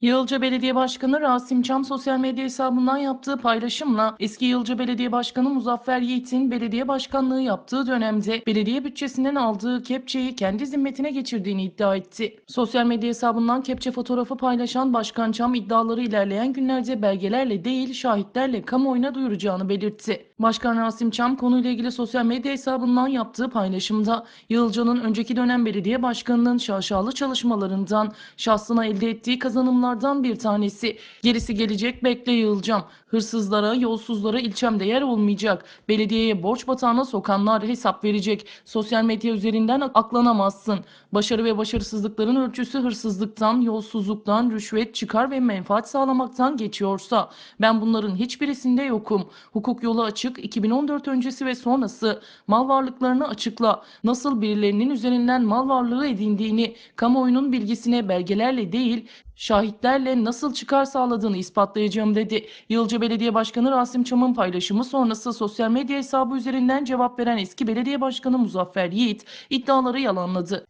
Yılca Belediye Başkanı Rasim Çam sosyal medya hesabından yaptığı paylaşımla eski Yılca Belediye Başkanı Muzaffer Yiğit'in belediye başkanlığı yaptığı dönemde belediye bütçesinden aldığı kepçeyi kendi zimmetine geçirdiğini iddia etti. Sosyal medya hesabından kepçe fotoğrafı paylaşan Başkan Çam iddiaları ilerleyen günlerde belgelerle değil şahitlerle kamuoyuna duyuracağını belirtti. Başkan Rasim Çam konuyla ilgili sosyal medya hesabından yaptığı paylaşımda Yılca'nın önceki dönem belediye başkanının şaşalı çalışmalarından şahsına elde ettiği kazanımlardan bir tanesi. Gerisi gelecek bekle Yılcam. Hırsızlara, yolsuzlara ilçemde yer olmayacak. Belediyeye borç batağına sokanlar hesap verecek. Sosyal medya üzerinden aklanamazsın. Başarı ve başarısızlıkların ölçüsü hırsızlıktan, yolsuzluktan, rüşvet, çıkar ve menfaat sağlamaktan geçiyorsa ben bunların hiçbirisinde yokum. Hukuk yolu açık, 2014 öncesi ve sonrası mal varlıklarını açıkla. Nasıl birilerinin üzerinden mal varlığı edindiğini kamuoyunun bilgisine belgelerle değil şahitlerle nasıl çıkar sağladığını ispatlayacağım dedi. Yılca Belediye Başkanı Rasim Çam'ın paylaşımı sonrası sosyal medya hesabı üzerinden cevap veren eski belediye başkanı Muzaffer Yiğit iddiaları yalanladı.